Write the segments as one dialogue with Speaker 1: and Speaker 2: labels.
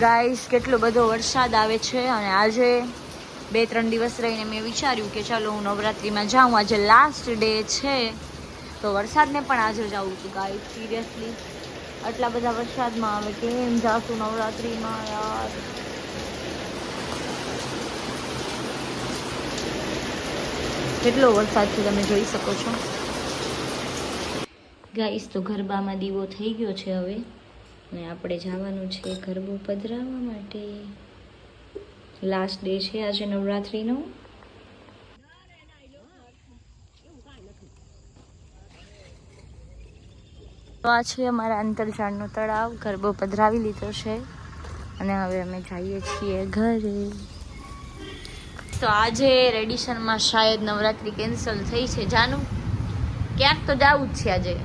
Speaker 1: Guys, કેટલો બધો વરસાદ આવે છે અને આજે બે ત્રણ દિવસ રહીને મેં વિચાર્યું કે ચાલો હું નવરાત્રિમાં જાઉં. આજે લાસ્ટ ડે છે, તો વરસાદને પણ આજે જાઉં છું, ગાઈસ સિરિયસલી આટલા બધા વરસાદમાં આવે કેમ જાશું નવરાત્રિમાં, યાર? કેટલો વરસાદ છે તમે જોઈ શકો છો? ગાઈસ, તો ગરબામાં દીવો થઈ ગયો છે હવે. અને આપણે જવાનું છે ગરબો પધરાવવા માટે. લાસ્ટ ડે છે આજે નવરાત્રિનો. તો આ છે અમારા અંતરજાળનો તળાવ. ગરબો પધરાવી લીધો છે અને હવે અમે જઈએ છીએ ઘરે. તો આજે રેડિશનમાં શાયદ નવરાત્રિ કેન્સલ થઈ છે. જાનું, ક્યાંક તો જવું જ છે આજે.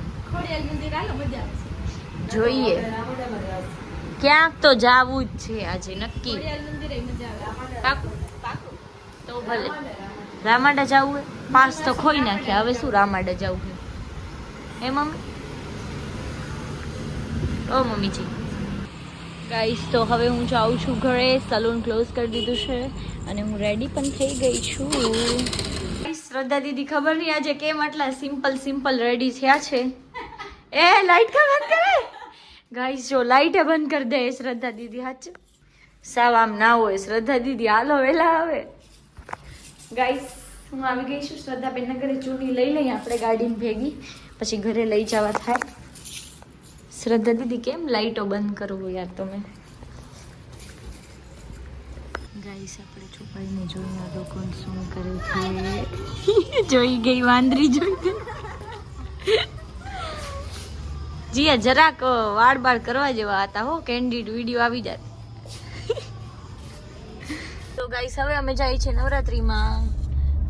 Speaker 1: જોઈએ. ક્યાંક તો જાવું જ છે આજે, નક્કી. તો ભલે. રામાડા જવું હે પાસ તો ખોઈ નાખ્યા હવે શું રામાડા જવું હે હે, મમ્મી? ઓ, મમ્મીજી. ગાઈસ તો હવે હું જાઉં છું ઘરે. સલૂન ક્લોઝ કરી દીધું છે અને હું રેડી પણ થઈ ગઈ છું. શ્રદ્ધા દીદી ખબર નહીં આજે કેમ આટલા સિમ્પલ સિમ્પલ રેડી થયા છે? એ લાઈટ કા વાત કરે? ગાઈસ જો લાઈટ બંધ કરી દે શ્રદ્ધા દીદી હાચ. સાવ આમ ના હોય, શ્રદ્ધા દીદી, હાલો વેલા આવે. ગાઈસ હું આવી ગઈ છું શ્રદ્ધા બેન ઘરે ચૂની લઈ લઈએ આપણે ગાડીને ભેગી. પછી ઘરે લઈ જવા થાય. શ્રદ્ધા દીદી, કેમ લાઈટો બંધ કરવું યાર તમે? ગાઈસ આપણે છુપાઈને જોઈને લોકો શું કરે છે? જોઈ ગઈ, વાંદરી જોઈ ગઈ. જીયા જરાક વાળ બાળ કરવા જેવા હતા હો કેન્ડિડ વીડિયો આવી જાય તો ગાઈસ હવે અમે જાય છે નવરાત્રીમાં.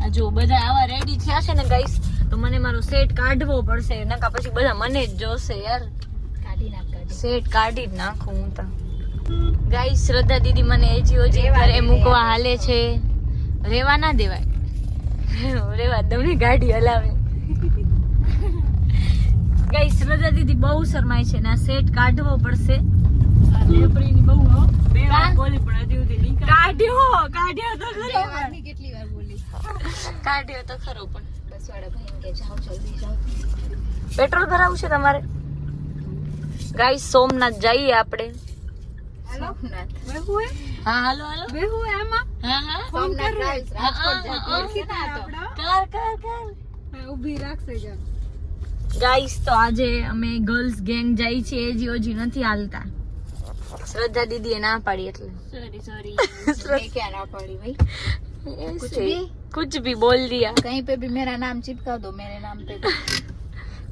Speaker 1: આ જો બધા આવા રેડી થયા છે ને ગાઈસ તો મને મારો સેટ કાઢવો પડશે નકા પછી બધા મને જ જોશે યાર.
Speaker 2: કાઢી નાખ
Speaker 1: સેટ કાઢી જ નાખું હું તો. ગાઈસ શ્રદ્ધા દીદી મને એજી ઓજી ઘરે મૂકવા હાલે છે. રેવા ના દેવાય. રેવા તમને ગાડી હલાવે. ગાઈસ શ્રદ્ધા દીદી બહુ શરમાય છે ને સેટ કાઢવો પડશે.
Speaker 2: લેબરીની બહુ હો. બે
Speaker 1: વાર
Speaker 2: બોલી પણ હજી સુધી નીકળ
Speaker 1: કાઢ્યો કાઢ્યો તો ખરો પણ.
Speaker 2: કેટલી વાર બોલી?
Speaker 1: કાઢ્યો તો ખરો પણ.
Speaker 2: બસ ભાઈ કે જાઓ જલ્દી જાઓ.
Speaker 1: પેટ્રોલ ભરાવું છે તમારે? ગાઈસ સોમનાથ જઈએ આપણે.
Speaker 2: સોમનાથ. હા
Speaker 1: હાલો હાલો.
Speaker 2: બેહુ હે
Speaker 1: હા હા.
Speaker 2: સોમનાથ રાજકોટ
Speaker 1: હા,
Speaker 2: જતી.
Speaker 1: હા,
Speaker 2: ઓળખી ના તો
Speaker 1: કર કર કર
Speaker 2: ઊભી રાખશે જા
Speaker 1: ગાઈસ તો આજે અમે ગર્લ્સ ગેંગ જાય છે એ જી ઓજી નથી હાલતા શ્રદ્ધા દીદીએ ના પાડી એટલે
Speaker 2: સોરી સોરી मैं क्या ना पड़ी भाई
Speaker 1: कुछ
Speaker 2: भी?
Speaker 1: कुछ भी बोल दिया
Speaker 2: कहीं पे भी मेरा नाम चिपका दो मेरे नाम पे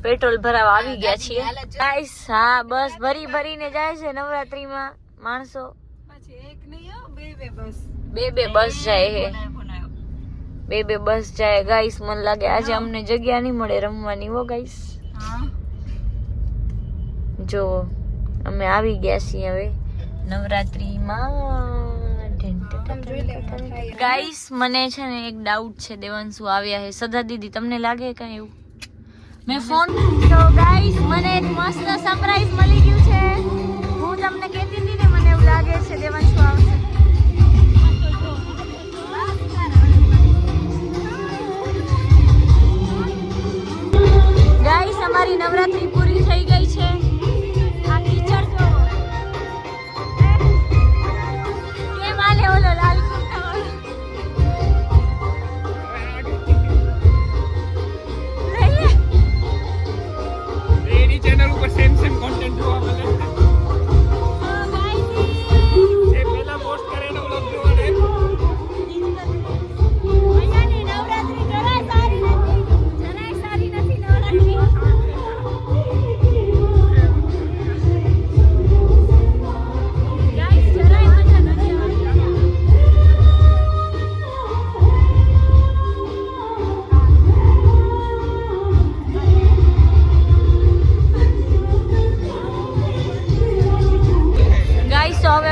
Speaker 1: પેટ્રોલ ભરાવા આવી ગયા
Speaker 2: ગાડીની
Speaker 1: છીએ
Speaker 2: હાલત જો.
Speaker 1: ગાઈસ હા બસ ભરી ભરીને જાય છે નવરાત્રીમાં માણસો
Speaker 2: પછી એક નહીં હો બે બે બસ
Speaker 1: બે બે બસ જાય હે બે બે બસ જાય. ગાઈસ મને લાગે આજે અમને જગ્યા નહીં મળે રમવાની હો ગાઈસ જો અમે આવી ગયા છીએ હવે નવરાત્રીમાં. ગાઈસ મને છે ને એક ડાઉટ છે દેવાંશુ આવ્યા છે સદા દીદી તમને લાગે કઈ એવું? મેં ફોન ગાઈસ મને એક મસ્ત સરપ્રાઈઝ મળી ગયું નવરાત્રી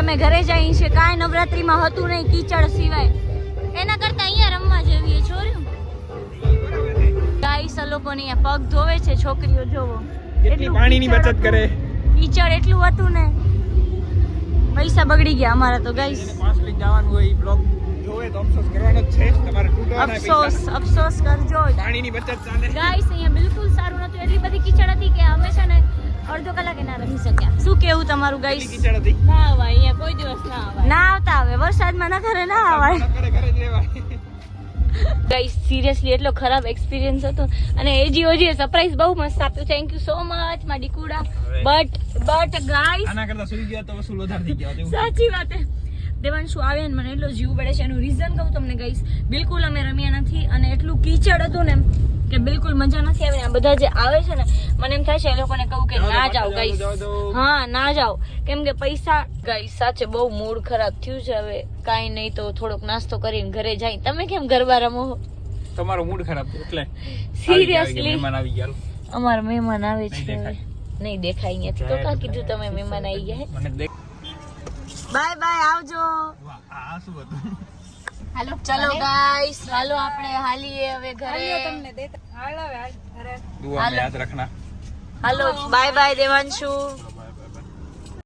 Speaker 1: અમે ઘરે જઈએ છીએ. કાંઈ નવરાત્રીમાં હતું નહીં કીચડ સિવાય. એના કરતાં અહીંયા રમવા જઈએ છોર્યું ગાઈસ લોકોને લોકો અહીંયા પગ ધોવે છે છોકરીઓ જોવો.
Speaker 3: કેટલી પાણીની બચત કરે.
Speaker 1: કીચડ એટલું હતું ને. પૈસા બગડી ગયા અમારા તો ગાઈસ.
Speaker 3: જવાનું હોય બ્લોગ જોવે તો અફસોસ કરવાનો જ છે. તમારે
Speaker 1: અફસોસ અફસોસ કરજો.
Speaker 3: પાણીની બચત ચાલે.
Speaker 1: ગાઈસ અહીંયા બિલકુલ સારું એટલી બધી કીચડ હતી કે અમે છે ને અડધો કલાકે ના રમી શક્યા. શું કેવું તમારું ગાઈસ
Speaker 3: કેટલી કીચડ હતી?
Speaker 2: ના આવાય અહીંયા કોઈ દિવસ ના આવે
Speaker 1: ના આવતા આવે વરસાદમાં ના ઘરે ના
Speaker 3: રહેવાય.
Speaker 1: ગાઈસ સિરિયસલી એટલો ખરાબ એક્સપિરિયન્સ હતો. અને એજી ઓજી સરપ્રાઈઝ બહુ મસ્ત આપ્યું. થેન્ક યુ સો મચ મારી કુડા બટ બટ ગાઈસ
Speaker 3: આના કરતા સુઈ ગયા તો વસૂલ વધારે થઈ ગયા
Speaker 1: સાચી વાત છે દેવાંશુ આવે ને મને એટલો જીવ પડે છે એનું રીઝન કહું તમને ગઈશ બિલકુલ અમે રમ્યા નથી અને એટલું કીચડ હતું ને કે બિલકુલ મજા નથી આવી આ બધા જે આવે છે ને મને એમ થાય છે એ લોકોને કહું કે ના જાઓ ગાઈસ હા ના જાઓ. કેમ કે પૈસા ગાઈસ સાચે બહુ મૂડ ખરાબ થયું છે હવે. કાંઈ નહીં તો થોડોક નાસ્તો કરીને ઘરે જાય. તમે કેમ ગરબા રમો
Speaker 3: તમારો મૂડ ખરાબ એટલે
Speaker 1: સિરિયસલી
Speaker 3: મહેમાન આવી ગયા.
Speaker 1: અમારા મહેમાન આવે છે નહીં દેખાય અહીંયાથી. તો કા કીધું તમે મહેમાન આવી ગયા? બાય બાય આવજો.
Speaker 3: આ શું હતું
Speaker 2: હાલો
Speaker 1: ચલો ગાઈસ હાલો આપણે હાલીએ હવે ઘરે.
Speaker 2: તમને દેતા હાલ ઘરે.
Speaker 3: દુઆ યાદ રાખના.
Speaker 1: હાલો બાય બાય દેવાંશુ.